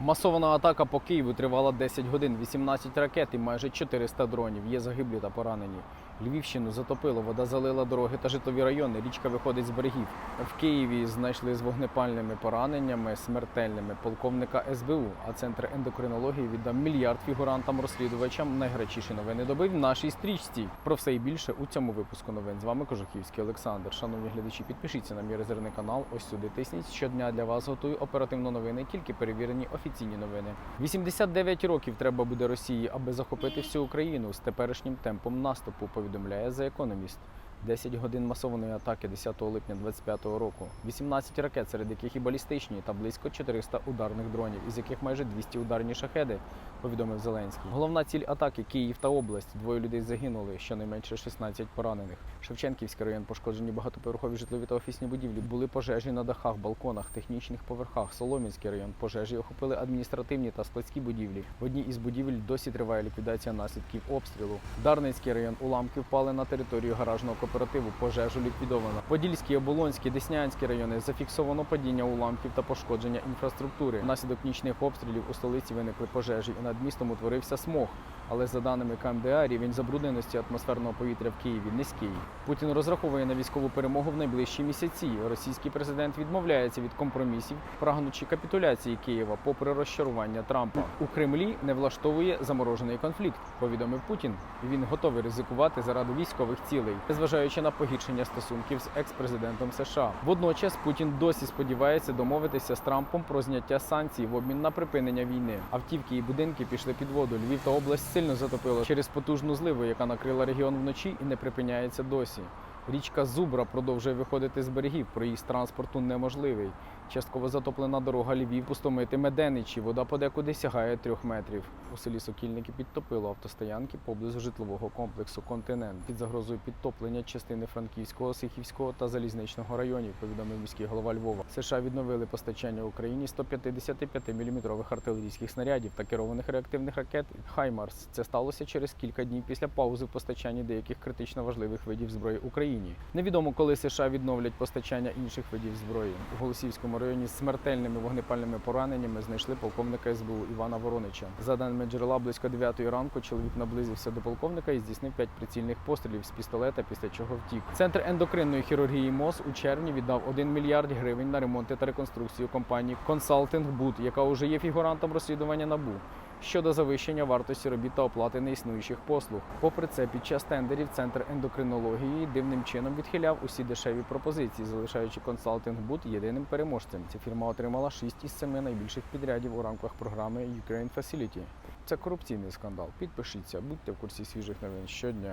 Масована атака по Києву тривала 10 годин, 18 ракет і майже 400 дронів. Є загиблі та поранені. Львівщину затопило, вода залила дороги та житлові райони. Річка виходить з берегів. В Києві знайшли з вогнепальними пораненнями смертельними полковника СБУ. А центр ендокринології віддав мільярд фігурантам розслідувачам найгарячіші новини доби в нашій стрічці. Про все і більше у цьому випуску новин. З вами Кожухівський Олександр. Шановні глядачі, підпишіться на мій резервний канал. Ось сюди тисніть. Щодня для вас готую оперативно новини, тільки перевірені офіційні новини. 89 років треба буде Росії, аби захопити всю Україну з теперішнім темпом наступу. Повідомляє The Economist. 10 годин масованої атаки 10 липня 2025 року, 18 ракет, серед яких і балістичні, та близько 400 ударних дронів, із яких майже 200 ударні шахеди, повідомив Зеленський. Головна ціль атаки Київ та область. Двоє людей загинули, щонайменше 16 поранених. Шевченківський район пошкоджені багатоповерхові житлові та офісні будівлі. Були пожежі на дахах, балконах, технічних поверхах. Соломінський район пожежі охопили адміністративні та складські будівлі. В одній із будівель досі триває ліквідація наслідків обстрілу. Дарницький район уламки впали на територію гаражного кооперативу. Пожежу ліквідовано. Подільський, Оболонський, Деснянський райони зафіксовано падіння уламків та пошкодження інфраструктури. Внаслідок нічних обстрілів у столиці виникли пожежі, і над містом утворився смог. Але за даними КМДА, рівень забрудненості атмосферного повітря в Києві низький. Путін розраховує на військову перемогу в найближчі місяці. Російський президент відмовляється від компромісів, прагнучи капітуляції Києва, попри розчарування Трампа. У Кремлі не влаштовує заморожений конфлікт. Повідомив Путін. Він готовий ризикувати заради військових цілей, незважаючи на погіршення стосунків з екс-президентом США. Водночас Путін досі сподівається домовитися з Трампом про зняття санкцій в обмін на припинення війни. Автівки і будинки пішли під воду. Львів та область сильно затопило через потужну зливу, яка накрила регіон вночі і не припиняється досі. Річка Зубра продовжує виходити з берегів. Проїзд транспорту неможливий. Частково затоплена дорога Львів, пустомити Меденичі. Вода подекуди сягає трьох метрів. У селі Сокільники підтопило автостоянки поблизу житлового комплексу Континент під загрозою підтоплення частини Франківського, Сихівського та Залізничного районів. Повідомив міський голова Львова. США відновили постачання Україні 155-мм артилерійських снарядів та керованих реактивних ракет Хаймарс. Це сталося через кілька днів після паузи в постачанні деяких критично важливих видів зброї Україні. Невідомо, коли США відновлять постачання інших видів зброї. У Голосівському районі смертельними вогнепальними пораненнями знайшли полковника СБУ Івана Воронича. За даними джерела, близько 9 ранку чоловік наблизився до полковника і здійснив 5 прицільних пострілів з пістолета, після чого втік. Центр ендокринної хірургії МОЗ у червні віддав 1 мільярд гривень на ремонти та реконструкцію компанії Consulting Boot, яка вже є фігурантом розслідування НАБУ. Щодо завищення вартості робіт та оплати неіснуючих послуг. Попри це, під час тендерів центр ендокринології дивним чином відхиляв усі дешеві пропозиції, залишаючи консалтинг Бут єдиним переможцем. Ця фірма отримала 6 із 7 найбільших підрядів у рамках програми Ukraine Facility. Це корупційний скандал. Підпишіться, будьте в курсі свіжих новин щодня.